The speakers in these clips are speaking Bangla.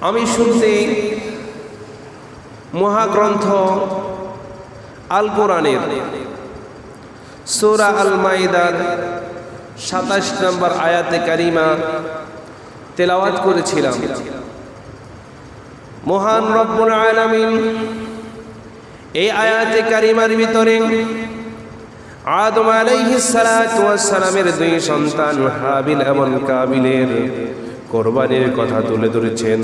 আমি শুনতে মহাগ্রন্থ আল কোরআনের সোরা আল মাইদার সাতাশ নম্বর আয়াতে কারিমা তেলাওয়াত করেছিলাম। মহান রব্বুল আলামিন এই আয়াতে কারিমার ভিতরে আদম আলাইহিস সালাতু ওয়াস সালামের দুই সন্তান হাবিল এবং কাবিলের কোরবানির কথা তুলে ধরেছেন।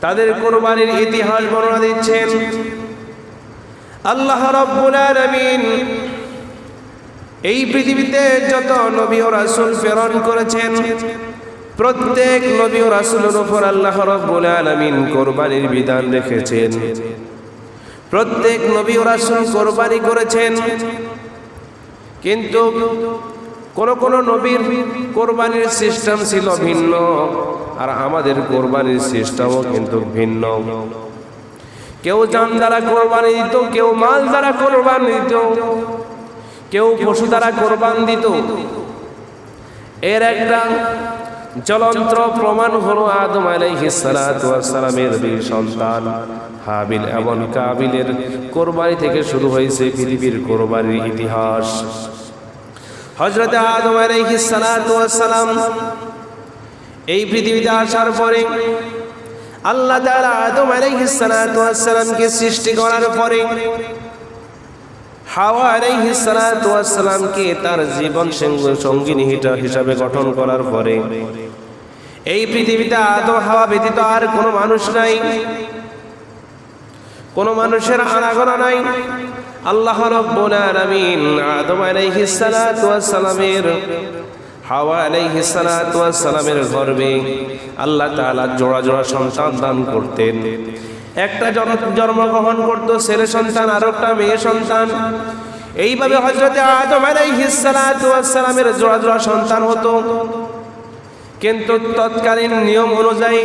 তাদের কোরবানির ইতিহাস বর্ণনা দিচ্ছেন। আল্লাহ রব্বুল আলামিন এই পৃথিবীতে যত নবী ও রাসূল প্রেরণ করেছেন, প্রত্যেক নবী ও রাসূলের উপর আল্লাহ রব্বুল আলামিন কোরবানির বিধান রেখেছেন। প্রত্যেক নবী ও রাসূল কোরবানি করেছেন। কিন্তু কোন কোন নবীর কোরবানির সিস্টেম ছিল ভিন্ন, আর আমাদের কোরবানির সিস্টেমও কিন্তু ভিন্ন। কেউ জান দ্বারা কোরবানি দিত, কেউ মাল দ্বারা কোরবানি দিত, কেউ পশু দ্বারা কোরবান দিত। এর একটা জ্বলন্ত প্রমাণ হলো আদম আলাইহিস সালাতু সালামের দুই সন্তান, হাবিল এবং কাবিলের কোরবানি থেকে শুরু হয়েছে পৃথিবীর কোরবানির ইতিহাস। হযরত আদম আলাইহিস সালাতু ওয়াস সালাম এই পৃথিবীতে আসার পরে আল্লাহ তাআলা আদম আলাইহিস সালাতু ওয়াস সালামকে সৃষ্টি করার পরে হাওয়া আলাইহিস সালাতু ওয়াস সালামকে তার জীবন সঙ্গিনী হিসাবে গঠন করার পরে এই পৃথিবীতে আদম, হাওয়া ব্যতীত আর কোনো মানুষ নাই, কোনো মানুষের আনাগোনা নাই। আল্লাহ রব্বুল আলামিন আদম আলাইহিস সালাতু ওয়াস হাওয়া আলাইহিস সালাতু ওয়াস সালামের গর্ভে আল্লাহ তাআলা জোড়া জোড়া সন্তান দান করতেন। একটা জন্মগ্রহণ করতো ছেলে সন্তান আর একটা মেয়ে সন্তান। এইভাবে হজরতে আদম আলাইহিস সালাতু ওয়াস সালামের জোড়া জোড়া সন্তান হতো। কিন্তু তৎকালীন নিয়ম অনুযায়ী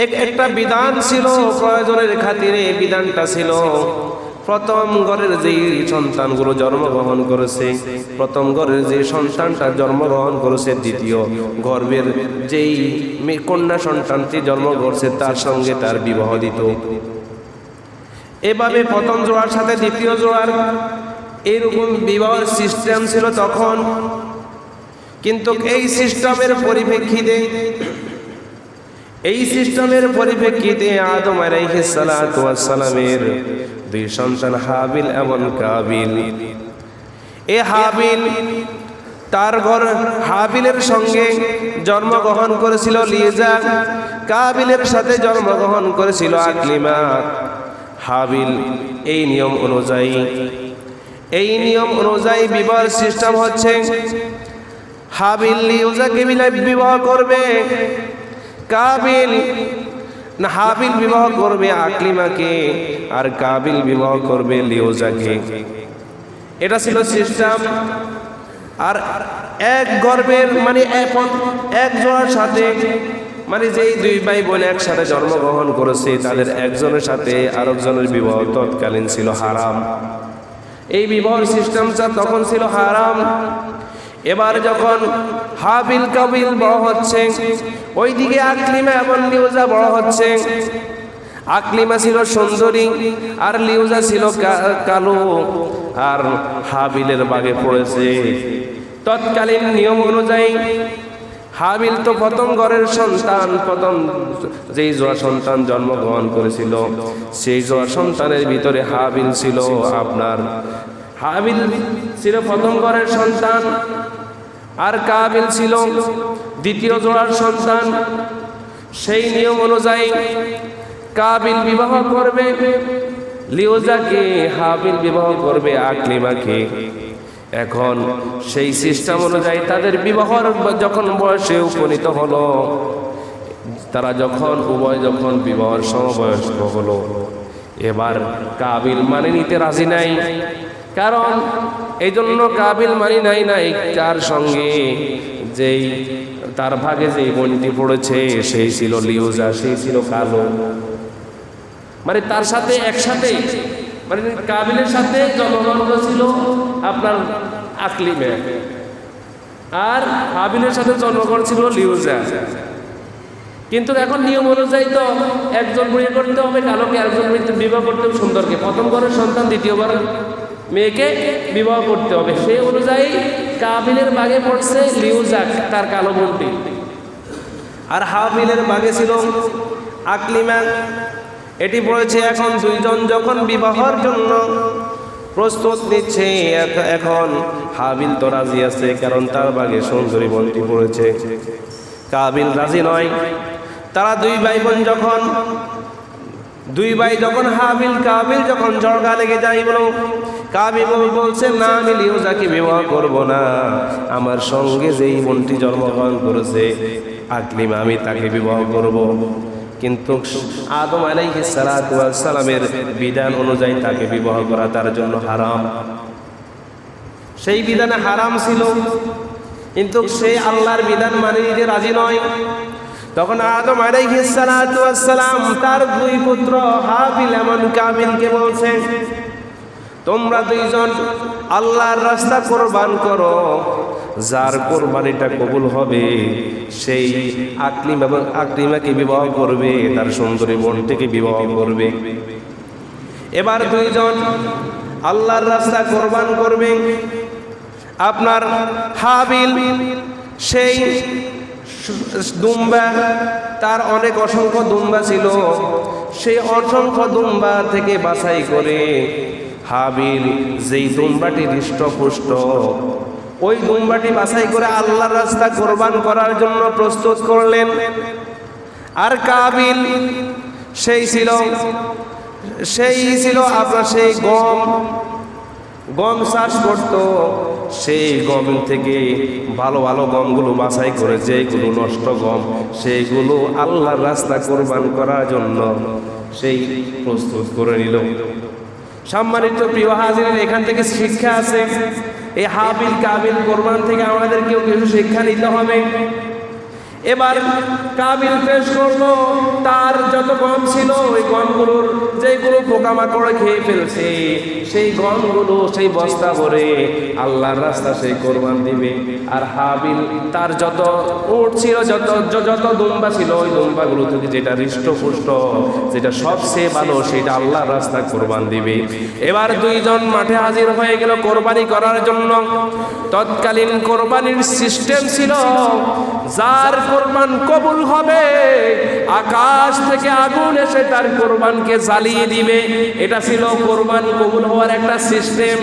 এক একটা বিধান ছিল, প্রয়োজনের খাতিরে বিধানটা ছিল। প্রথম ঘরের যে সন্তানগুলো জন্মগ্রহণ করেছে, প্রথম ঘরের যে সন্তানটা জন্মগ্রহণ করেছে, দ্বিতীয় গর্ভের যেই কন্যা সন্তানটি জন্ম করছে, তার সঙ্গে তার বিবাহ দিত। এভাবে প্রথম জোড়ার সাথে দ্বিতীয় জোড়ার এরকম বিবাহের সিস্টেম ছিল তখন। কিন্তু এই সিস্টেমের পরিপ্রেক্ষিতে এই সিস্টেমের পরিপ্রেক্ষিতে আদম সালামের দুই সন্তান হাবিল এবং কাবিল। এ হাবিল তার ঘর হাবিলের সঙ্গে জন্মগ্রহণ করেছিল লিজা, কাবিলের সাথে জন্মগ্রহণ করেছিল আকলিমা। হাবিল এই নিয়ম অনুযায়ী, এই নিয়ম অনুযায়ী বিবাহ সিস্টেম হচ্ছে হাবিল লিউজাকে বিবাহ করবে কাবিল, না হাবিল বিবাহ করবে আকলিমাকে, আর কাবিল বিবাহ করবে লিওজাকে। এটা ছিল সিস্টেম। আর এক গর্বের মানে এখন এক জোড়ার সাথে মানে যেই দুই ভাই বোন একসাথে জন্মগ্রহণ করেছে, তাদের একজনের সাথে আরেকজনের বিবাহ তৎকালীন ছিল হারাম। এই বিবাহ সিস্টেমটা তখন ছিল হারাম। এবার যখন হাবিল কাবিল বড় হচ্ছে, ওইদিকে আকলিমা এবং লিউজা বড় হচ্ছে। আকলিমা ছিল সুন্দরী, আর লিউজা ছিল কালো, আর হাবিলের বাগে পড়েছে। তৎকালীন নিয়ম অনুযায়ী হাবিল তো প্রথম ঘরের সন্তান, প্রথম যেই জোয়া সন্তান জন্মগ্রহণ করেছিল, সেই জোয়া সন্তানের ভিতরে হাবিল ছিল আপনার হাবিল ছিল প্রথম ঘরের সন্তান, আর কাবিল ছিল দ্বিতীয় জোড়ার সন্তান। সেই নিয়ম অনুযায়ী কাবিল বিবাহ করবে, লিওজাকে হাবিল বিবাহ করবে, আকলিমাকে। এখন সেই সিস্টেম অনুযায়ী তাদের বিবাহর যখন বয়সে উপনীত হলো, তারা যখন উভয় যখন বিবাহের সমবয়স্ক হলো, এবার কাবিল মানে নিতে রাজি নাই। কারণ এই জন্য কাবিল মানি নাই নাই যার সঙ্গে যেই তার ভাগে যেই বোনটি পড়েছে সেই ছিল লিউজা সেই ছিল কালো। মানে তার সাথে একসাথে মানে কাবিলের সাথে জন্মগ্রহণ ছিল আপনার আকলিমে আর হাবিলের সাথে জনগণ ছিল লিউজা। কিন্তু এখন নিয়ম অনুযায়ী তো একজন বিয়ে করতে হবে কালোকে একজন বিবাহ করতে হবে সুন্দরকে। প্রথম ঘরের সন্তান দ্বিতীয়বার মেয়েকে বিবাহ করতে হবে। সেই অনুযায়ী কাবিলের বাগে পড়ছে লিউজাক, তার কালো বোনটি। আর হাবিলের বাগে ছিল আকলিমা। এটি পড়েছে এখন দুইজন যখন বিবাহর জন্য প্রস্তুত নিচ্ছে এখন হাবিল তো রাজি আছে, কারণ তার বাগে সুন্দরী বনটি পড়েছে। কাবিল রাজি নয়। তারা দুই ভাই বোন যখন দুই ভাই যখন হাবিল কাবিল যখন জড়গা লেগে যায় বলো কাবিল বলছে, না, আমি লিওজাকে বিবাহ করব না। আমার সঙ্গে যেই বোনটি জন্মগ্রহণ করেছে, আকলিমা, আমি তাকে বিবাহ করব। কিন্তু আদম ওয়াস সালামের বিধান অনুযায়ী তাকে বিবাহ করা তার জন্য হারাম। সেই বিধানে হারাম ছিল। কিন্তু সে আল্লাহর বিধান মানে নিতে রাজি নয়। তখন আদম আলাইহিস সালাম তার দুই পুত্র হাবিল এমন কাবিলকে বলছে তোমরা দুইজন আল্লাহর রাস্তা কোরবান করো, যার কোরবানিটা কবুল হবে, সেই আকলিম এবং আকলিমাকে বিবাহ করবে, তার সুন্দরী বোনটিকে বিবাহ করবে। এবার দুইজন আল্লাহর রাস্তা কোরবান করবে। আপনার হাবিল, সেই দুম্বা, তার অনেক অসংখ্য দুম্বা ছিল, সেই অসংখ্য দুম্বা থেকে বাছাই করে হাবিল, যেই দুম্বাটি হৃষ্টপুষ্ট, ওই দুম্বাটি বাছাই করে আল্লাহর রাস্তা কোরবান করার জন্য প্রস্তুত করলেন। আর কাবিল, সেই ছিল সেই ছিল আপনার সেই গম। গম চাষ করত, সেই গম থেকে ভালো ভালো গমগুলো বাছাই করে, যেগুলো নষ্ট গম সেইগুলো আল্লাহর রাস্তা কোরবান করার জন্য সেই প্রস্তুত করে নিল। সম্মানিত প্রিয় হাজির এখান থেকে শিক্ষা আছে। এই হাবিল কাবিল কোরবান থেকে আমাদের কেউ কিছু শিক্ষা নিতে হবে। এবার কাবিল পেশ করল, তার যত গম ছিল, ওই গমগুলোর যেগুলো পোকামাকড় খেয়ে ফেলছে, সেই গমগুলো, সেই বস্তা ভরে আল্লাহর রাস্তা সেই কোরবান দিবে। আর হাবিল, তার যত উট ছিল, যত যত দুম্বা ছিল, ওই দুম্বাগুলো থেকে যেটা হৃষ্টপুষ্ট, যেটা সবচেয়ে ভালো, সেটা আল্লাহর রাস্তা কোরবান দিবে। এবার দুইজন মাঠে হাজির হয়ে গেল কোরবানি করার জন্য। তৎকালীন কোরবানির সিস্টেম ছিল, যার কোরবান কবুল হবে। আকাশ থেকে আগুন এসে তার কোরবানকে জ্বালিয়ে দিবে। এটা ছিল কোরবান কবুল হওয়ার একটা সিস্টেম।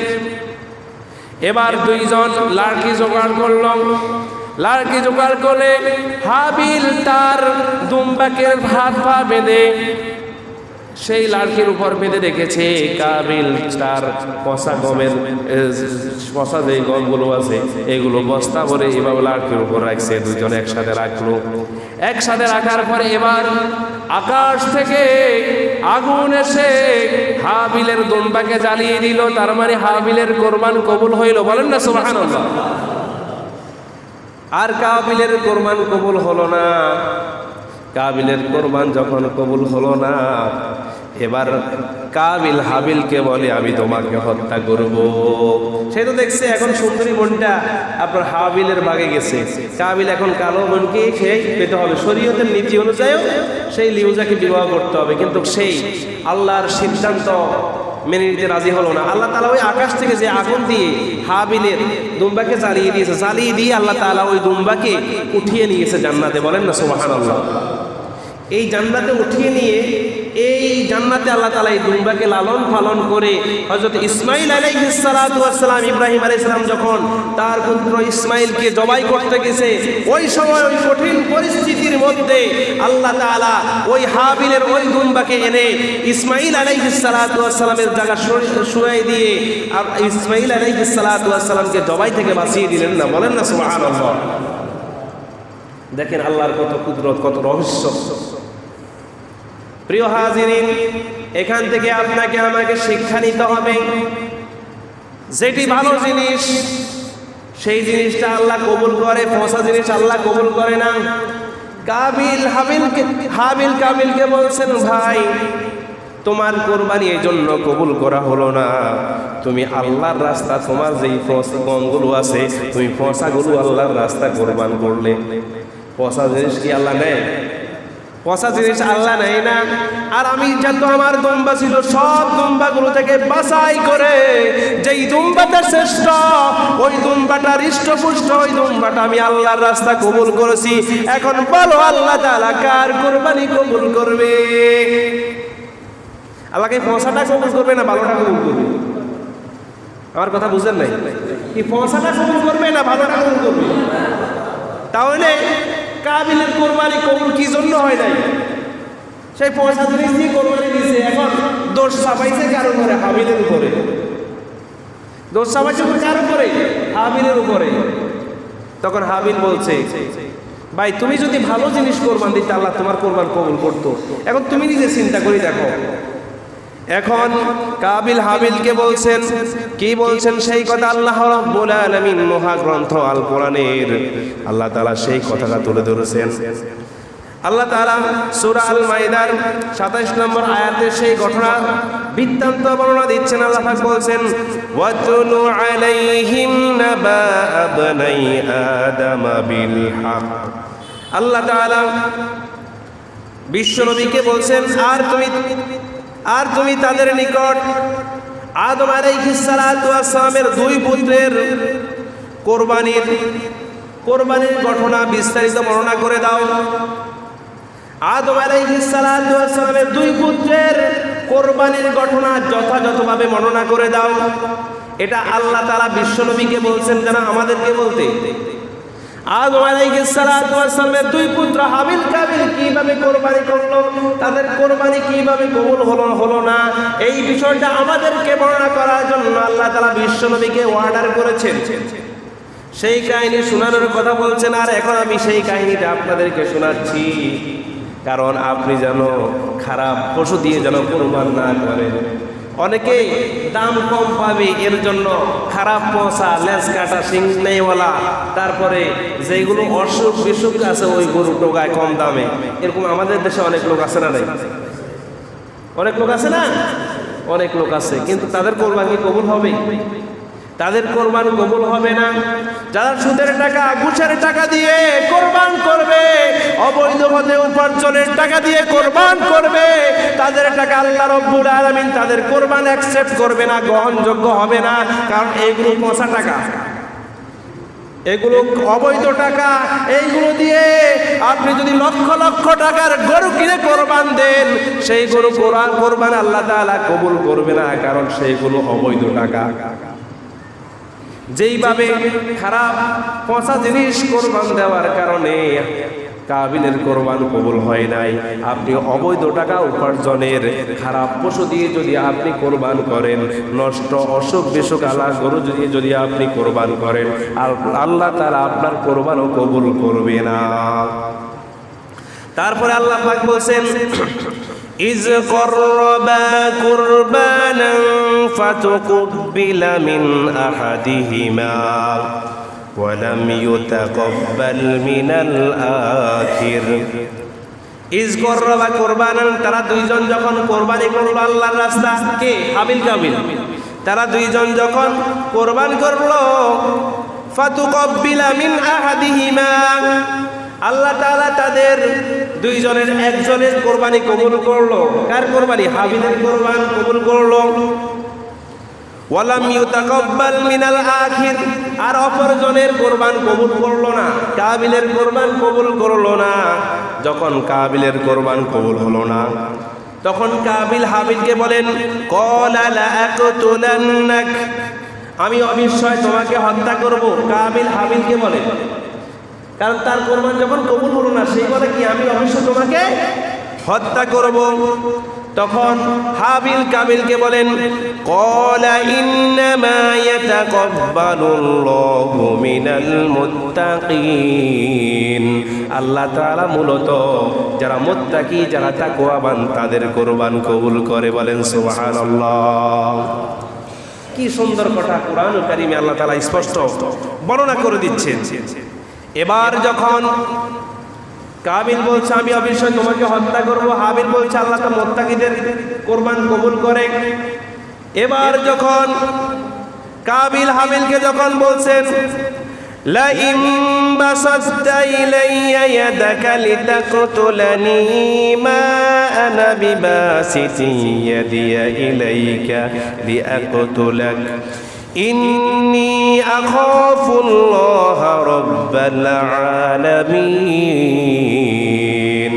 এবার দুইজন লাড়কি জোগাড় করল। লাড়কি জোগাড় করে হাবিল তার দুম্বাকে হাত পা বেঁধে সেই লাড়কির উপর বেঁধে রেখেছে কাবিল, তার পশা গমের পশা যে গমগুলো আছে, এগুলো বস্তা ভরে এভাবে লাড়কির উপর রাখছে দুজন একসাথে রাখল। একসাথে রাখার পরে এবার আকাশ থেকে আগুন এসে হাবিলের দুম্বাকে জ্বালিয়ে দিল, তার মানে হাবিলের কোরবান কবুল হইল, বলেন না সুবহানাল্লাহ। আর কাবিলের কোরবান কবুল হলো না। কাবিলের কোরবান যখন কবুল হলো না এবার কাবিল হাবিলকে বলে, আমি তোমাকে হত্যা করব। সে তো দেখছে এখন সুন্দরী বোনটা আপনার হাবিলের বাগে গেছে। কাবিল এখন কালো বোনকে খেয়ে পেতে হবে। শরীয়তের নীতি অনুযায়ী সেই লিউজাকে বিবাহ করতে হবে। কিন্তু সেই আল্লাহর সিদ্ধান্ত মেনে নিতে রাজি হলো না। আল্লাহ তালা ওই আকাশ থেকে যে আগুন দিয়ে হাবিলের দুম্বাকে জ্বালিয়ে দিয়েছে, জ্বালিয়ে দিয়ে আল্লাহ তালা ওই দুম্বাকে উঠিয়ে নিয়েছে জান্নাতে। বলেন না সোহান আল্লাহ এই জান্নাতে উঠিয়ে নিয়ে এই জান্নাতে আল্লাহ তালা এই দুম্বাকে লালন পালন করে হজরত ইসমাইল আলাইহিসসালাম ইব্রাহিম আলাইহিসসালাম যখন তার পুত্র ইসমাইলকে জবাই করতে গেছে, ওই সময় ওই কঠিন পরিস্থিতির মধ্যে আল্লাহ তাআলা ওই হাবিলের ওই দুম্বাকে এনে ইসমাইল আলাইহিসসালামের জায়গা শুয়াই দিয়ে আর ইসমাইল আলাইহিসসালামকে জবাই থেকে বাঁচিয়ে দিলেন না। বলেন না, সুবহানাল্লাহ। দেখেন আল্লাহর কত কুদরত, কত রহস্য। প্রিয় হাজিরিন, এখান থেকে আপনাকে আমাকে শিক্ষা নিতে হবে। যেটি ভালো জিনিস, সেই জিনিসটা আল্লাহ কবুল করে, পচা জিনিস আল্লাহ কবুল করে না। কাবিল হাবিলকে, হাবিল কাবিলকে বলছেন, ভাই, তোমার কোরবানি এই জন্য কবুল করা হলো না। তুমি আল্লাহর রাস্তা, তোমার যেই গমগুলো আছে তুমি পশাগুলো আল্লাহর রাস্তা কোরবান করলে। পশা জিনিস কি আল্লাহ নেয়? পচা জিনিস আল্লাহ নেয় না। আর আমি যত আমার দুম্বা ছিল, সব দুম্বাগুলো থেকে বাছাই করে যেই দুম্বাটা শ্রেষ্ঠ, ওই দুম্বাটা হৃষ্টপুষ্ট, ওই দুম্বাটা আমি আল্লাহর রাস্তা কবুল করেছি। এখন বলো, আল্লাহ তাআলা কার কোরবানি কবুল করবে? আল্লাহকে পয়সাটা কবুল করবে না ভালোটা কবুল করবে? আমার কথা বুঝেন নাই? কি পয়সাটা কবুল করবে না ভালোটা কবুল করবে? তাহলে কাবিলের কোরবানি কবুল কি জন্য হয় নাই? সেই পয়সা জিনিস দিয়ে কোরবানি দিছে, এখন দোষ চাপাইছে কারও উপরে? হাবিলের উপরে। দোষ চাপাইছে কার উপরে? হাবিলের উপরে। তখন হাবিল বলছে, ভাই, তুমি যদি ভালো জিনিস কোরবান দিতে আল্লাহ তোমার কোরবান কবুল করতো। এখন তুমি নিজে চিন্তা করে দেখো এখন কাবিল হাবিলকে বলছেন, কি বলছেন সেই কথা আল্লাহ রাব্বুল আলামিন মহাগ্রন্থ আল কোরআনের আল্লাহ তাআলা সেই কথাটা তুলে ধরেছেন। আল্লাহ তাআলা সূরা আল মাইদার 27 নম্বর আয়াতে সেই ঘটনা বৃত্তান্ত বর্ণনা দিচ্ছেন। আল্লাহ পাক বলছেন ওয়াতুলু আলাইহিম নাবা আবনাই আদম বিল হক। আল্লাহ তাআলা বিশ্বনবীকে বলছেন, আর তুমি আর তুমি তাদের নিকট আদম আলাইহিসসালামের দুই পুত্রের কোরবানির কোরবানির ঘটনা বিস্তারিত বর্ণনা করে দাও। আদম আলাইহিসসালামের দুই পুত্রের কোরবানির ঘটনা যথাযথভাবে বর্ণনা করে দাও। এটা আল্লাহ তাআলা বিশ্বনবীকে বলছেন যেন আমাদেরকে বলতে। দুই পুত্র কোরবানি করল? তাদের কোরবানি হলো না? এই বিষয়টা আমাদেরকে করার জন্য সেই কাহিনী শোনানোর কথা বলছেন, আর এখন আমি সেই কাহিনীটা আপনাদেরকে শোনাচ্ছি। কারণ আপনি যেন খারাপ পশু দিয়ে যেন কোরবান না করেন। অনেকে দাম কম পাবে, এর জন্য খারাপ পচা, লেজ কাটা সিং নেইওয়ালা, তারপরে যেগুলো অসুখ বিসুখ আছে, ওই গরু টোকায় কম দামে। এরকম আমাদের দেশে অনেক লোক আছে না নাই? অনেক লোক আছে না? অনেক লোক আছে, কিন্তু তাদের কোরবানি কবুল হবে? তাদের কোরবান কবুল হবে না। যারা সুদের টাকা, ঘুষের টাকা দিয়ে কোরবান করবে, অবৈধ উপার্জনের টাকা দিয়ে কোরবান করবে, তাদের টাকা আল্লাহ রব্বুল আলামিন তাদের কোরবান অ্যাকসেপ্ট করবে না, গ্রহণযোগ্য হবে না, কারণ এগুলো পচা টাকা। এগুলো অবৈধ টাকা, এইগুলো দিয়ে আপনি যদি লক্ষ লক্ষ টাকার গরু কিনে কোরবান দেন, সেই গরু কোরবান আল্লাহ তাআলা কবুল করবে না, কারণ সেইগুলো অবৈধ টাকা। যেইভাবে খারাপ, পচা জিনিস কোরবান দেওয়ার কারণে কাবিলের কোরবান কবুল হয় নাই। আপনি অবৈধ টাকা উপার্জনের খারাপ পশু দিয়ে যদি আপনি কোরবান করেন, নষ্ট, অসুখ, বিসুখ, আলা, গরু দিয়ে যদি আপনি কোরবান করেন আল্লাহ তারা আপনার কোরবানও কবুল করবে না। তারপরে আল্লাহ বলছেন إذ قربا قربانا فتقبل من أحدهما ولم يتقبل من الآخر ইজ করবা কোরবানান তারা দুইজন যখন কোরবানি করলো আল্লাহর রাস্তা কে হাবিল কাবিল তারা দুইজন যখন কোরবান করলো ফাতুকাব্বিলা মিন আহাদিহিমা আল্লাহ তাআলা তাদের দুইজনের একজনের কোরবানি কবুল করল। কার কোরবানি? হাবিলের কোরবান কবুল করল। ওয়ালাম ইউতাকাব্বাল মিনাল আখির। আর অপরজনের কোরবান কবুল করল না। কাবিলের কোরবান কবুল করল না। যখন কাবিলের কোরবান কবুল হলো না, তখন কাবিল হাবিলকে বলেন আমি অবশ্যই তোমাকে হত্যা করব। কাবিল হাবিলকে বলে কারণ তার কোরবান যখন কবুল হলো না, সেই বলে কি, আমি অবশ্যই তোমাকে হত্যা করব? তখন হাবিল কাবিলকে বলেন, কলা ইন্নামা ইয়াতাকাব্বালুল্লাহু মিনাল মুত্তাকিন। আল্লাহ তাআলা মূলত যারা মুত্তাকি, যারা তাকওয়াবান, তাদের কোরবান কবুল করে বলেন, সুবহানাল্লাহ। কি সুন্দর কথা কোরআন কারিমে আল্লাহ তাআলা স্পষ্ট বর্ণনা করে দিচ্ছেন। এবার যখন কাবিল বলছে আমি অবশ্যই তোমাকে হত্যা করব হাবিল বলছে আল্লাহ তো মোত্তাকিদের কোরবান কবুল করে এবার যখন কাবিল হাবিলকে যখন বলছেন لئن بسطت إلي يدك لتقتلني ما أنا بباسط يدي إليك لأقتلك إني أخاف الله رب العالمين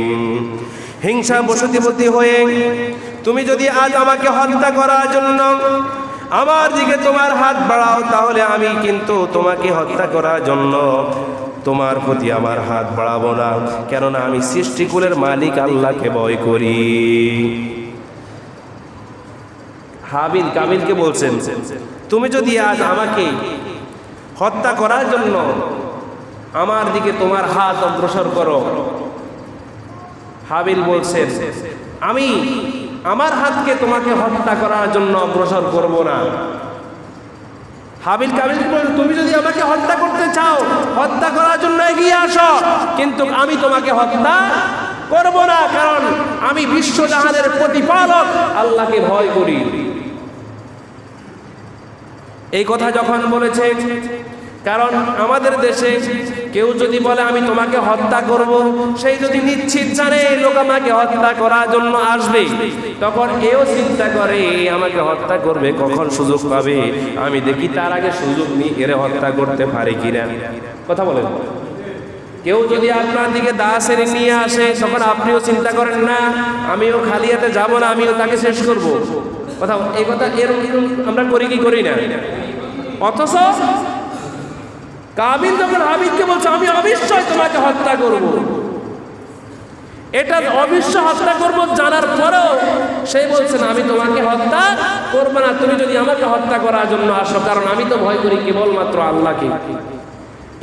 হিংসা বসতিপতি হয়ে তুমি যদি আজ আমাকে হত্যা করার জন্য আমার দিকে তোমার হাত বাড়াও তাহলে আমি কিন্তু তোমাকে হত্যা করার জন্য তোমার প্রতি আমার হাত বাড়াবো না কেননা আমি সৃষ্টিকুলের মালিক আল্লাহকে ভয় করি হাবিল কাবিলকে বলছেন তুমি যদি আজ আমাকে হত্যা করার জন্য আমার দিকে তোমার হাত অগ্রসর করো। হাবিল বলছেন আমি আমার হাতকে তোমাকে হত্যা করার জন্য অগ্রসর করব না। হাবিল কাবিল তুমি যদি আমাকে হত্যা করতে চাও হত্যা করার জন্য এগিয়ে আসো কিন্তু আমি তোমাকে হত্যা করব না কারণ আমি বিশ্ব বিশ্বজাহানের প্রতিপালক আল্লাহকে ভয় করি। এই কথা যখন বলেছে, কারণ আমাদের দেশে কেউ যদি বলে, আমি তোমাকে হত্যা করব সেই যদি নিশ্চিত জানে লোক আমাকে হত্যা করার জন্য আসবে, তখন এও চিন্তা করে আমাকে হত্যা করবে, কখন সুযোগ পাবে? আমি দেখি তার আগে সুযোগ নিয়ে এরে হত্যা করতে পারি কিনা কথা বলেন। কেউ যদি আপনার দিকে দা সেরে নিয়ে আসে, তখন আপনিও চিন্তা করেন, না, আমিও খালি হাতে যাব না, আমিও তাকে শেষ করব। কথা, এই কথা এরকম আমরা করি কি করি না? অথচ কাবিল যখন হাবিবকে বলছে, আমি অবশ্যই তোমাকে হত্যা করব। এটা অবশ্য হত্যা করব জানার পরেও সে বলছেন আমি তোমাকে হত্যা করব না। তুমি যদি আমাকে হত্যা করার জন্য আসো, কারণ আমি তো ভয় করি কেবলমাত্র আল্লাহকে।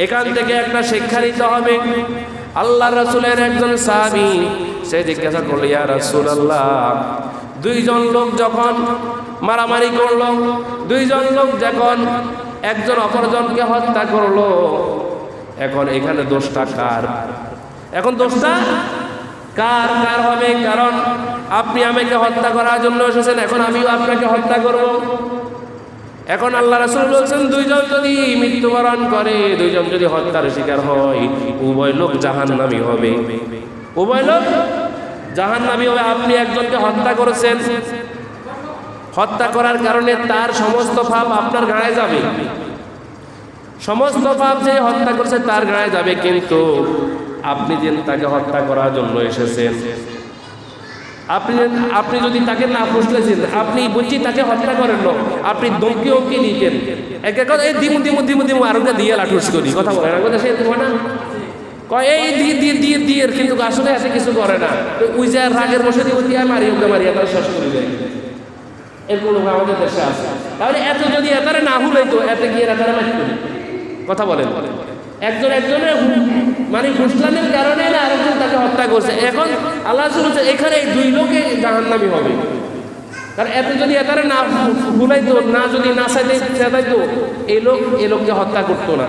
এখান থেকে একটা শিক্ষা নিতে হবে। আল্লাহ রসুলের একজন সাহাবি সে জিজ্ঞাসা করল, ইয়া রসুল আল্লাহ দুইজন লোক যখন মারামারি করল, দুইজন লোক যখন একজন অপরজনকে হত্যা করল, এখন এখানে দোষটা কার? এখন দোষটা কার? কার হবে? কারণ আপনি আমাকে হত্যা করার জন্য এসেছেন, এখন আমিও আপনাকে হত্যা করব। এখন আল্লাহ রাসুল বলছেন, দুইজন যদি মৃত্যুবরণ করে, দুইজন যদি হত্যার শিকার হয়, উভয় লোক জাহান্নামী হবে। উভয় লোক জাহান্নামী হবে আপনি একজনকে হত্যা করেছেন। হত্যা করার কারণে তার সমস্ত ভাব আপনার গায়ে যাবে। সমস্ত পাপ যে হত্যা করছে তার গায়ে যাবে, কিন্তু আপনি যে তাকে হত্যা করার জন্য এসেছেন, আপনি আপনি যদি তাকে না ফুসলেছেন আপনি বলছি তাকে হত্যা করেন আপনি দমকে ওকে নিতেন এক কথা এই দিমু দিমু দিমু দিমু আর ওকে দিয়ে লাঠুস করি, কথা বলে না, কথা সে না। কয়, এই দিয়ে দিয়ে দিয়ে দিয়ে কিন্তু আসলে এসে কিছু করে না। তো ওই যে রাগের বসে দিয়ে দিয়ে মারি ওকে মারি তারা শেষ করে দেয়। এরকম লোক আমাদের দেশে আছে তাহলে এত যদি এতারে না হুলাইতো, এতে গিয়ে এতারে মারতো কথা বলেন। একজন একজনের মানে হুসলানের কারণে না আরেকজন তাকে হত্যা করছে। এখন আল্লাহ বলছে, এখানে এই দুই লোকে জাহান্নামি হবে। কারণ এত যদি এতারে না ভুলাইতো না যদি না চাইতে চেতাইতো এই লোক এই লোককে হত্যা করতো না।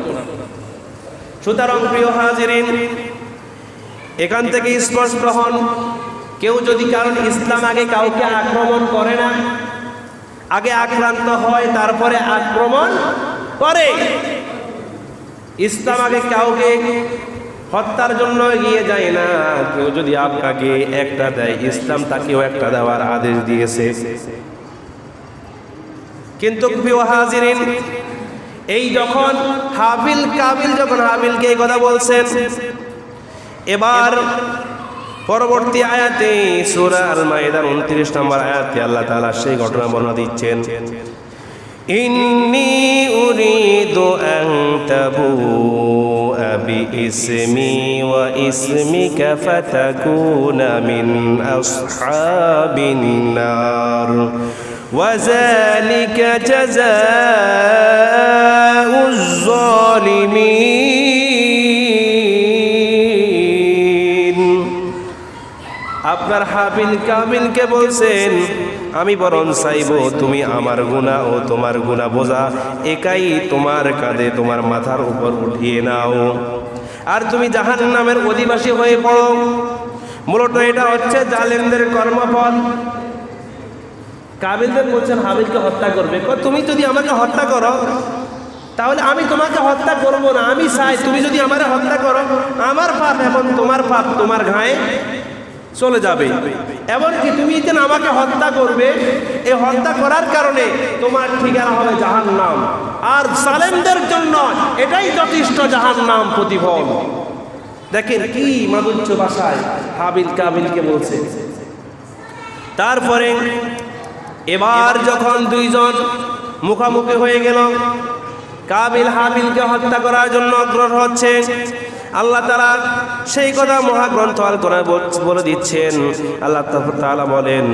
সুতরাং প্রিয় হাজিরিন, এখান থেকে স্পষ্ট গ্রহণ। কেউ যদি কারণ ইসলাম আগে কাউকে আক্রমণ করে না, আগে আক্রান্ত হয়, তারপরে আক্রমণ করে। ইসলাম আগে কাউকে হত্যার জন্য এগিয়ে যায় না। কেউ যদি আপনাকে একটা দেয়, ইসলাম তাকেও একটা দেওয়ার আদেশ দিয়েছে। কিন্তু প্রিয় হাজিরিন এই যখন হাবিল কাবিল যখন হাবিলকে এই কথা বলছেন, এবার পরবর্তী আয়াতে সূরা আল মাইদার 29 নম্বর আয়াতে আল্লাহ তাআলা সেই ঘটনা বর্ণনা দিচ্ছেন। ইন্নি উরিদু আন তাবুআ বিইসমি ওয়া ইসমিকা ফাতাকুনা মিন আসহাবিন وذلك جزاء الظالمين আপনার হাবিল কাবিলকে বলছেন আমি বরং চাইব তুমি আমার গুণা ও তোমার গুণা বোঝা একাই তোমার কাঁধে তোমার মাথার উপর উঠিয়ে নাও আর তুমি জাহান নামের অধিবাসী হয়ে পড়ো মূলত এটা হচ্ছে জালেমদের কর্মফল কাবিলদের বলছেন, হাবিলকে হত্যা করবে। তুমি যদি আমাকে হত্যা করো, তাহলে আমি তোমাকে হত্যা করব না, আমি চাই তুমি যদি আমার হত্যা করো, আমার পাপ এবং তোমার পাপ তোমার ঘায়ে চলে যাবে। এমনকি তুমি যেন আমাকে হত্যা করবে, এই হত্যা করার কারণে তোমার ঠিকানা হবে জাহান নাম আর সালেমদের জন্য এটাই যথেষ্ট জাহান নাম প্রতিফল। দেখেন কি মাধুর্য ভাষায় হাবিল কাবিলকে বলছে। তারপরে এবার যখন দুইজন মুখামুখি হয়ে গেল কাবিল হাবিলকে হত্যা করার জন্য অগ্রসর হচ্ছে আল্লাহ তারা সেই কথা মহাগ্রন্থ আল করে বলে দিচ্ছেন আল্লাহ তাআলা বলেন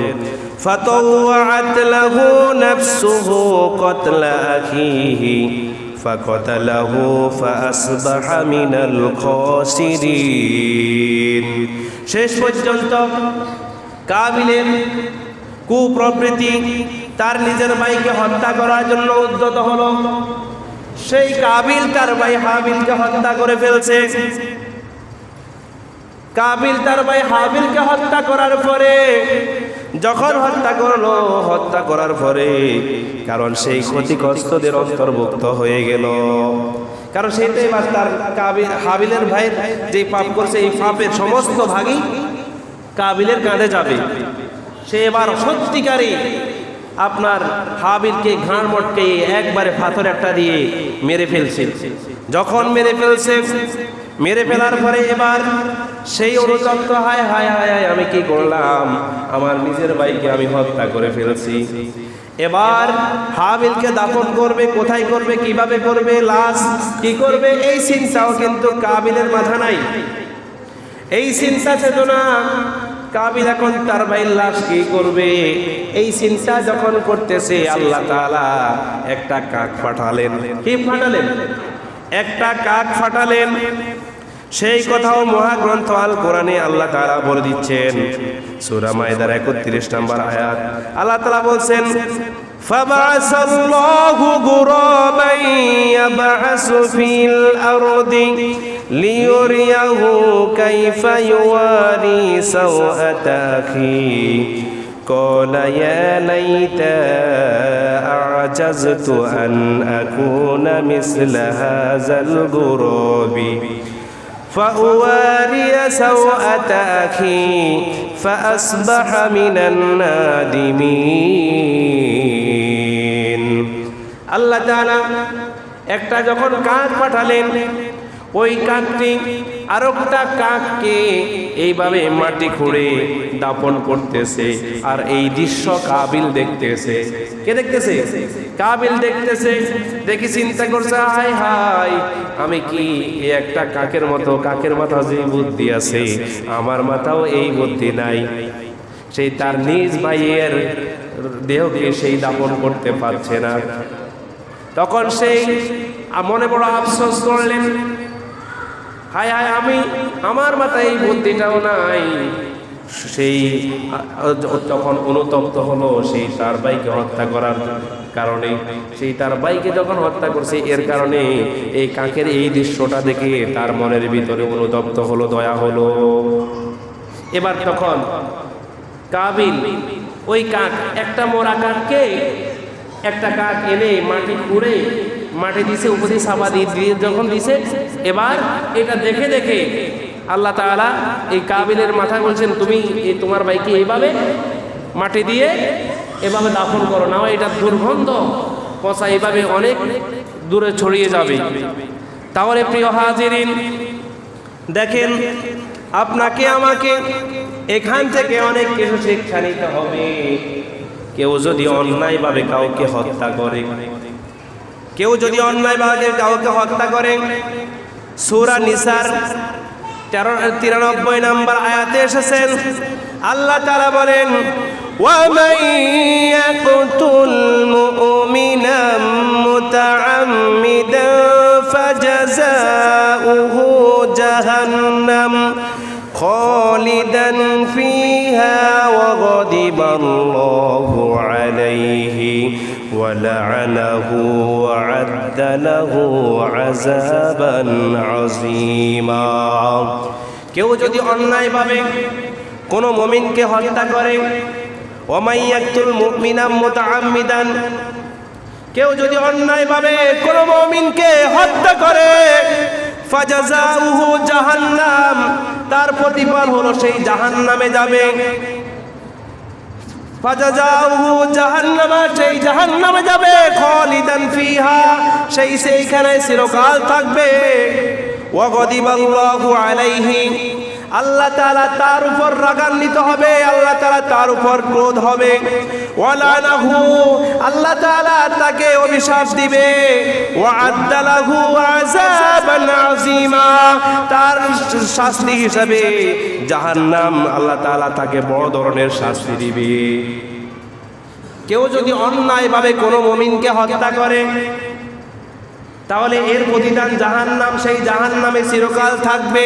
ফাতাওয়াত লাহু নাফসুহু কতলা আখিহি فقتله فأصبح من الخاسرين শেষ পর্যন্ত কাবিলের কুপ্রবৃত্তি, তার নিজের ভাইকে হত্যা করার জন্য উদ্যত হল। সেই কাবিল তার ভাই হাবিলকে হত্যা করে ফেলছে। কাবিল তার ভাই হাবিলকে হত্যা করার পরে, যখন হত্যা করল, হত্যা করার পরে, কারণ সেই ক্ষতিগ্রস্তদের অন্তর্ভুক্ত হয়ে গেল। কারণ সেটাই বা তার কাবিল, হাবিলের ভাইয়ের যে পাপ করছে, এই পাপের সমস্ত ভাগই কাবিলের কাঁধে যাবে। সে এবার সত্যিকারই আপনার হাবিলকে ঘাড় মটকে একবারে পাথর একটা দিয়ে মেরে ফেলছে। যখন মেরে ফেলছে, মেরে ফেলার পরে এবার সেই অনুতপ্ত হায় হায় হায় হায়, আমি কি করলাম? আমার নিজের ভাইকে আমি হত্যা করে ফেলছি। এবার হাবিলকে দাফন করবে, কোথায় করবে, কীভাবে করবে, লাশ কি করবে, এই চিন্তাও কিন্তু কাবিলের মাথা নাই। এই চিন্তা চেতনা কাবিল এখন তার ভাইয়ের লাশ কি করবে এই চিন্তা যখন করতেছে আল্লাহ তাআলা একটা কাক পাঠালেন কি পাঠালেন একটা কাক ফাটালেন সেই কথাও মহাগ্রন্থ আল কোরআনে আল্লাহ তাআলা বলে দিচ্ছেন সূরা মাইদার 31 নম্বর আয়াত আল্লাহ তাআলা বলছেন فبعث الله غرابا يبعث في الأرض ليريه كيف يواري سوءة أخيه قال يا ليت أعجزت أن أكون مثل هذا الغراب فأواري سوءة أخي فأصبح من النادمين আল্লাহ তাআলা একটা যখন কাক পাঠালেন ওই কাকটি আরেকটা কাককে এইভাবে মাটি খুঁড়ে দাপন করতেছে আর এই দৃশ্য কাবিল দেখতেছে। কে দেখতেছে? কাবিল দেখতেছে। দেখি চিন্তা করছে হাই হাই আমি কি একটা কাকের মতো, কাকের মাথা যে বুদ্ধি আছে? আমার মাথাও এই বুদ্ধি নাই। সেই তার নিজ ভাইয়ের দেহকে সেই দাপন করতে পারছে না। তখন সেই মনে বড় আফসোস করলেন হায় হায়, আমি আমার মাথায় এই বুদ্ধিটাও নাই। সেই তখন অনুতপ্ত হলো, সেই তার বাইকে হত্যা করার কারণে, সেই তার বাইকে যখন হত্যা করছে, এর কারণে এই কাকের এই দৃশ্যটা দেখে তার মনের ভিতরে অনুতপ্ত হলো, দয়া হলো। এবার তখন কাবিল, ওই কাক, একটা মোরা কাককে একটা কাক এনে মাটি খুঁড়ে মাটি দিছে উপরে সাবা দিয়ে যখন দিছে, এবার এটা দেখে দেখে আল্লাহ তাআলা এই কাবিলের মাথা বলছেন তুমি এই তোমার ভাইকে এইভাবে মাটি দিয়ে এভাবে দাফন করো, না এটা দুর্গন্ধ পচা এইভাবে অনেক দূরে ছড়িয়ে যাবে। তাহলে প্রিয় হাজিরিন, দেখেন আপনাকে, আমাকে এখান থেকে অনেক কিছু শিক্ষা নিতে হবে। কেউ যদি অন্যায়ভাবে কাউকে হত্যা করে কেউ যদি অন্যায়ভাবে কাউকে হত্যা করে সুরা নিসার তেরো তিরানব্বই নম্বর আয়াতে এসেছেন আল্লাহ তারা বলেন ومن يقتل مؤمنا متعمدا فجزاؤه جهنم خالدا فيها وغضب الله عليه ولعنه وعد له عذابا عظيما কেউ যদি অন্যায়ভাবে কোনো মমিনকে হত্যা করে ওমাইয়াতুল মুমিনাম মুতাআম্মিদান কেউ যদি অন্যায়ভাবে কোনো মমিনকে হত্যা করে ফাজাজাউহু জাহান্নাম তার প্রতিফল হলো সেই জাহান্নামে যাবে ফাজাজাউহু জাহান্নামা সেই জাহান্নামে যাবে খালিদান ফিহা সেই সেইখানে চিরকাল থাকবে। ওয়াগদিবাল্লাহু আলাইহি আল্লাহ তাআলা তার উপর রাগান্বিত হবে, আল্লাহ তাআলা তার উপর ক্রোধ হবে। ওয়ালানাহু আল্লাহ তাআলা তাকে অভিশাপ দিবে। ওয়াআদ্দালাহু আযাবান আযীমা, তার শাস্তি হিসাবে জাহান্নাম আল্লাহ তাআলা তাকে বড় ধরনের শাস্তি দিবে। কেউ যদি অন্যায়ভাবে কোনো মমিনকে হত্যা করে, তাহলে এর প্রতিদান জাহান্নাম, সেই জাহান্নামে চিরকাল থাকবে।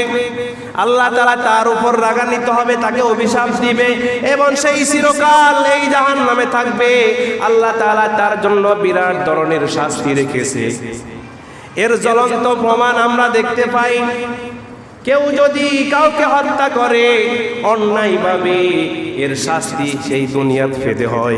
আল্লাহ তাআলা তার উপর রাগান্বিত হবে, তাকে অভিশাপ দিবে এবং সেই চিরকাল এই জাহান্নামে থাকবে। আল্লাহ তাআলা তার জন্য বিরাট ধরনের শাস্তি রেখেছে। এর জ্বলন্ত প্রমাণ আমরা দেখতে পাই। কেউ যদি কাউকে হত্যা করে, অন্যায়ভাবে এর শাস্তি সেই দুনিয়াত পেতে হয়।